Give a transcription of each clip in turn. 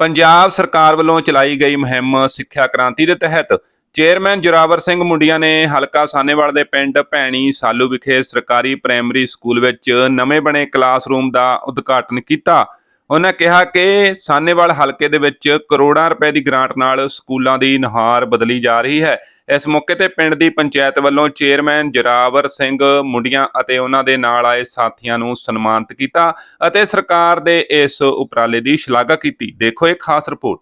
ਪੰਜਾਬ ਸਰਕਾਰ ਵੱਲੋਂ ਚਲਾਈ ਗਈ ਮੁਹਿੰਮ ਸਿੱਖਿਆ ਕ੍ਰਾਂਤੀ ਦੇ ਤਹਿਤ ਚੇਅਰਮੈਨ ਜੁਰਾਵਰ ਸਿੰਘ ਮੁੰਡੀਆਂ ਨੇ ਹਲਕਾ ਸਾਨੇਵਾਲ ਦੇ ਪਿੰਡ ਭੈਣੀ ਸਾਲੂ ਵਿਖੇ ਸਰਕਾਰੀ ਪ੍ਰਾਇਮਰੀ ਸਕੂਲ ਵਿੱਚ ਨਵੇਂ ਬਣੇ ਕਲਾਸਰੂਮ ਦਾ ਉਦਘਾਟਨ ਕੀਤਾ। ਉਹਨਾਂ ਕਿਹਾ ਕਿ ਸਾਨੇਵਾਲ ਹਲਕੇ ਦੇ ਵਿੱਚ ਕਰੋੜਾਂ ਰੁਪਏ ਦੀ ਗ੍ਰਾਂਟ ਨਾਲ ਸਕੂਲਾਂ ਦੀ ਨਹਾਰ ਬਦਲੀ ਜਾ ਰਹੀ ਹੈ। ਇਸ ਮੌਕੇ ਤੇ ਪਿੰਡ ਦੀ ਪੰਚਾਇਤ ਵੱਲੋਂ ਚੇਅਰਮੈਨ ਜਰਾਵਰ ਸਿੰਘ ਮੁੰਡੀਆਂ ਅਤੇ ਉਹਨਾਂ ਦੇ ਨਾਲ ਆਏ ਸਾਥੀਆਂ ਨੂੰ ਸਨਮਾਨਿਤ ਕੀਤਾ ਅਤੇ ਸਰਕਾਰ ਦੇ ਇਸ ਉਪਰਾਲੇ ਦੀ ਸ਼ਲਾਘਾ ਕੀਤੀ। ਦੇਖੋ ਇਹ ਖਾਸ ਰਿਪੋਰਟ।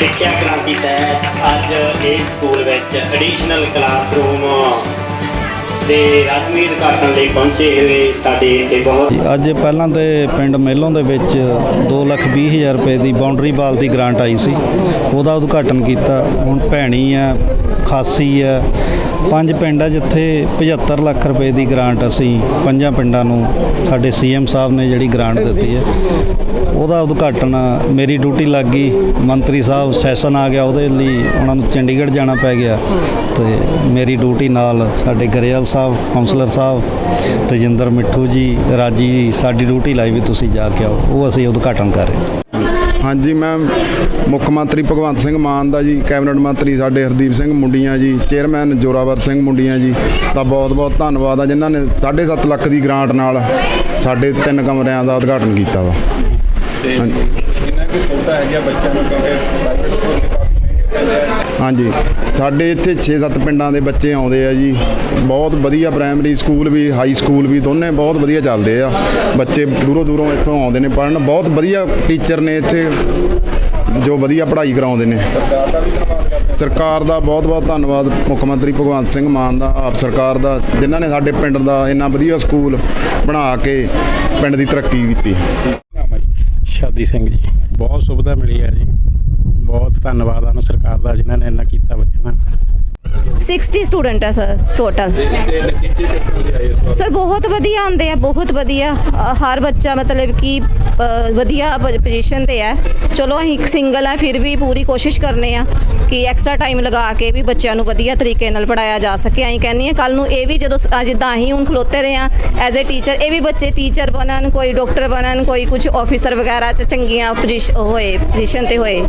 ਸਿੱਖਿਆ ਕ੍ਰਾਂਤੀ ਤਹਿਤ ਅੱਜ ਇਸ ਸਕੂਲ ਵਿੱਚ ਐਡੀਸ਼ਨਲ ਕਲਾਸਰੂਮ ਦੇ ਰਸਮੀ ਉਦਘਾਟਨ ਲਈ ਪਹੁੰਚੇ ਹੋਏ ਸਾਡੇ ਇੱਥੇ ਬਹੁਤ ਅੱਜ ਪਹਿਲਾਂ ਤੇ ਪਿੰਡ ਮੇਲੋਂ ਦੇ ਵਿੱਚ 220000 ਰੁਪਏ ਦੀ ਬਾਉਂਡਰੀ ਬਾਲ ਦੀ ਗ੍ਰਾਂਟ ਆਈ ਸੀ। ਉਹਦਾ ਉਦਘਾਟਨ ਕੀਤਾ। ਹੁਣ ਭੈਣੀ ਆ, ਖਾਸੀ ਆ ਪੰਜ ਪਿੰਡ ਆ ਜਿੱਥੇ 75 ਲੱਖ ਰੁਪਏ ਦੀ ਗ੍ਰਾਂਟ ਅਸੀਂ ਪੰਜਾਂ ਪਿੰਡਾਂ ਨੂੰ ਸਾਡੇ ਸੀਐਮ ਸਾਹਿਬ ਨੇ ਜਿਹੜੀ ਗ੍ਰਾਂਟ ਦਿੱਤੀ ਹੈ। ਉਹਦਾ ਉਦਘਾਟਨ ਮੇਰੀ ਡਿਊਟੀ ਲੱਗ ਗਈ। ਮੰਤਰੀ ਸਾਹਿਬ ਸੈਸ਼ਨ ਆ ਗਿਆ ਉਹਦੇ ਲਈ ਉਹਨਾਂ ਨੂੰ ਚੰਡੀਗੜ੍ਹ ਜਾਣਾ ਪੈ ਗਿਆ। ਤੇ ਮੇਰੀ ਡਿਊਟੀ ਨਾਲ ਸਾਡੇ ਗਰੇਵਾਲ ਸਾਹਿਬ ਕਾਉਂਸਲਰ ਸਾਹਿਬ ਤੇਜਿੰਦਰ ਮਿੱਠੂ ਜੀ ਰਾਜੀ ਜੀ, ਸਾਡੀ ਡਿਊਟੀ ਲਾਈ ਵੀ ਤੁਸੀਂ ਜਾ ਕੇ ਆਓ। ਉਹ ਅਸੀਂ ਉਦਘਾਟਨ ਕਰ ਰਹੇ ਹਾਂਜੀ ਮੈਂ ਮੁੱਖ ਮੰਤਰੀ ਭਗਵੰਤ ਸਿੰਘ ਮਾਨ ਦਾ ਜੀ ਕੈਬਨਿਟ ਮੰਤਰੀ ਸਾਡੇ ਹਰਦੀਪ ਸਿੰਘ ਮੁੰਡੀਆਂ ਜੀ ਚੇਅਰਮੈਨ ਜੋਰਾਵਰ ਸਿੰਘ ਮੁੰਡੀਆਂ ਜੀ ਦਾ ਬਹੁਤ-ਬਹੁਤ ਧੰਨਵਾਦ ਆ ਜਿਨ੍ਹਾਂ ਨੇ 7.5 ਲੱਖ ਦੀ ਗ੍ਰਾਂਟ ਨਾਲ ਸਾਡੇ ਤਿੰਨ ਕਮਰਿਆਂ ਦਾ ਉਦਘਾਟਨ ਕੀਤਾ ਵਾ ਤੇ ਹਾਂਜੀ। ਕਿੰਨਾ ਕੁ ਸੁਵਿਧਾ ਹੈਗੀ ਆ ਬੱਚਿਆਂ ਨੂੰ ਕਿਉਂਕਿ ਪ੍ਰਾਈਵੇਟ ਸਕੂਲ ਹਾਂਜੀ। ਸਾਡੇ ਇੱਥੇ 6-7 ਪਿੰਡਾਂ ਦੇ ਬੱਚੇ ਆਉਂਦੇ ਆ ਜੀ। ਬਹੁਤ ਵਧੀਆ ਪ੍ਰਾਇਮਰੀ ਸਕੂਲ ਵੀ ਹਾਈ ਸਕੂਲ ਵੀ, ਦੋਨੇ ਬਹੁਤ ਵਧੀਆ ਚੱਲਦੇ ਆ। ਬੱਚੇ ਦੂਰੋਂ ਦੂਰੋਂ ਇੱਥੋਂ ਆਉਂਦੇ ਨੇ ਪੜ੍ਹਨ। ਬਹੁਤ ਵਧੀਆ ਟੀਚਰ ਨੇ ਇੱਥੇ, ਜੋ ਵਧੀਆ ਪੜ੍ਹਾਈ ਕਰਾਉਂਦੇ ਨੇ। ਸਰਕਾਰ ਦਾ ਬਹੁਤ-ਬਹੁਤ ਧੰਨਵਾਦ, ਮੁੱਖ ਮੰਤਰੀ ਭਗਵੰਤ ਸਿੰਘ ਮਾਨ ਦਾ, ਆਪ ਸਰਕਾਰ ਦਾ, ਜਿਨ੍ਹਾਂ ਨੇ ਸਾਡੇ ਪਿੰਡ ਦਾ ਇੰਨਾ ਵਧੀਆ ਸਕੂਲ ਬਣਾ ਕੇ ਪਿੰਡ ਦੀ ਤਰੱਕੀ ਕੀਤੀ। ਸ਼ਾਦੀ ਸਿੰਘ ਜੀ, ਬਹੁਤ ਸੁਵਿਧਾ ਮਿਲੀ ਹੈ ਜੀ। ਬਹੁਤ ਧੰਨਵਾਦ ਆ ਨੂੰ ਸਰਕਾਰ ਦਾ ਜਿਨ੍ਹਾਂ ਨੇ ਇੰਨਾ ਕੀਤਾ ਬੱਚਿਆਂ ਦਾ। 60 ਸਟੂਡੈਂਟ ਹੈ ਸਰ ਟੋਟਲ ਸਰ ਬਹੁਤ ਵਧੀਆ ਆਉਂਦੇ ਆ ਬਹੁਤ ਵਧੀਆ। ਅ, ਹਰ ਬੱਚਾ ਮਤਲਬ ਕਿ ਅ, ਵਧੀਆ ਪੋਜੀਸ਼ਨ ਤੇ ਹੈ ਚਲੋ ਅਸੀਂ ਇੱਕ ਸਿੰਗਲ ਆ ਫਿਰ ਵੀ ਪੂਰੀ ਕੋਸ਼ਿਸ਼ ਕਰਨੇ ਆ ਕਿ ਐਕਸਟਰਾ ਟਾਈਮ ਲਗਾ ਕੇ ਵੀ ਬੱਚਿਆਂ ਨੂੰ ਵਧੀਆ ਤਰੀਕੇ ਨਾਲ ਪੜਾਇਆ ਜਾ ਸਕੇ। ਅਸੀਂ ਕਹਿੰਨੀ ਆ ਕੱਲ ਨੂੰ ਇਹ ਵੀ ਜਦੋਂ ਸ- ਜਿੱਦਾਂ ਅਸੀਂ ਹੁਣ ਖਲੋਤੇ ਰਹੇ ਆ ਐਜ਼ ਅ ਟੀਚਰ ਇਹ ਵੀ ਬੱਚੇ ਟੀਚਰ ਬਣਨ ਕੋਈ ਡਾਕਟਰ ਬਣਨ ਕੋਈ ਕੁਝ ਆਫੀਸਰ ਵਗੈਰਾ ਚ ਚੰਗੀਆਂ ਪੋਜੀਸ਼ਨ ਹੋਏ ਪੋਜੀਸ਼ਨ ਤੇ ਹੋਏ।